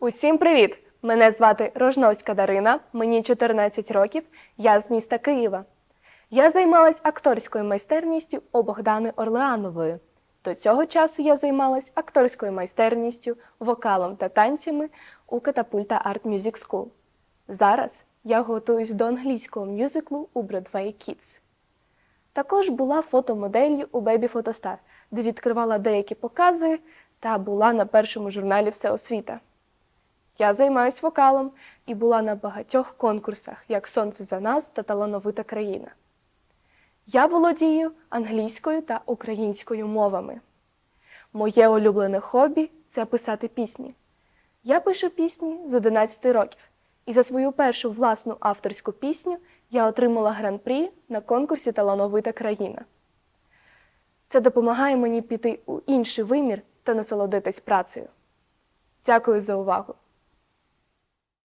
Усім привіт! Мене звати Рожновська Дарина, мені 14 років, я з міста Києва. Я займалась акторською майстерністю у Богдани Орлеанової. До цього часу я займалась акторською майстерністю, вокалом та танцями у Катапульта Art Music School. Зараз я готуюсь до англійського мюзиклу у Broadway Kids. Також була фотомоделлю у Baby Photostar, де відкривала деякі покази та була на першому журналі Всеосвіта. Я займаюсь вокалом і була на багатьох конкурсах, як Сонце за нас та Талановита країна. Я володію англійською та українською мовами. Моє улюблене хобі це писати пісні. Я пишу пісні з 11 років, і за свою першу власну авторську пісню я отримала гран-прі на конкурсі Талановита країна. Це допомагає мені піти у інший вимір та насолодитись працею. Дякую за увагу!